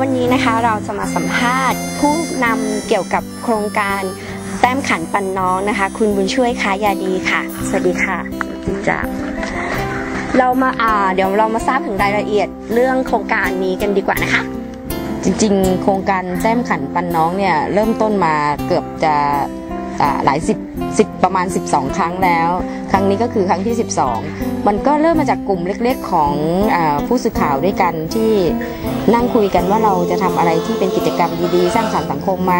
วันนี้นะคะเราจะมาสัมภาษณ์ ผู้นำเกี่ยวกับโครงการแต้มขันปันน้องนะคะ คุณบุญช่วยค้ายาดีค่ะ สวัสดีค่ะสวัสดีจ้ะเรามาอ่าเดี๋ยวเรามาทราบถึงรายละเอียดเรื่องโครงการนี้กันดีกว่านะคะ จริงๆ โครงการแต้มขันปันน้องเนี่ยเริ่มต้นมาเกือบจะอ่า หลายสิบสิบประมาณ 12 ครั้งแล้ว ครั้งนี้ก็คือครั้งที่ 12 มันก็เริ่มมาจากกลุ่มเล็กๆของอผู้สื่อข่าวด้วยกันที่นั่งคุยกันว่าเราจะทำอะไรที่เป็นกิจกรรมดีๆ สร้างสรรค์สังคมไหม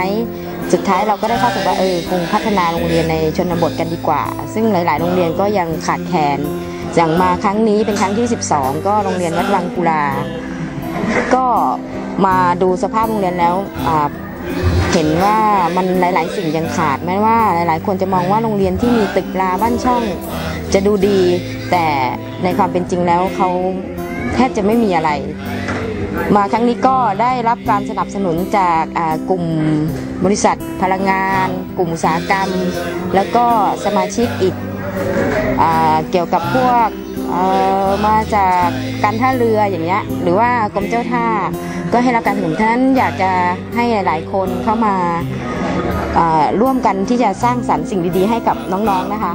สุดท้ายเราก็ได้ข้อสรุปว่าเออคงพัฒนาโรงเรียนในชนบทกันดีกว่า ซึ่งหลาย ๆ โรงเรียนก็ยังขาดแคลนอย่างมาครั้งนี้เป็นครั้งที่ 12 ก็โรงเรียนวัดวังกุลาก็มาดูสภาพโรงเรียนแล้วอ่า เห็นว่ามันหลาย ๆ สิ่งยังขาดแม้ว่าหลาย ๆ คนจะมองว่าโรงเรียนที่มีตึกราบ้านช่อง จะดูดี แต่ในความเป็นจริงแล้วเขาแทบจะไม่มีอะไร มาครั้งนี้ก็ได้รับการสนับสนุนจากกลุ่มบริษัทพลังงาน กลุ่มอุตสาหกรรม แล้วก็สมาชิกอีกอเกี่ยวกับพวก เออมาจากการท่าเรืออย่างเงี้ยหรือว่ากรมเจ้าท่าก็ให้รับการสนับสนุนฉะนั้นอยากจะให้หลายๆคนเข้ามาอ่าร่วมกันที่จะสร้างสรรค์สิ่งดีๆให้กับน้องๆนะคะ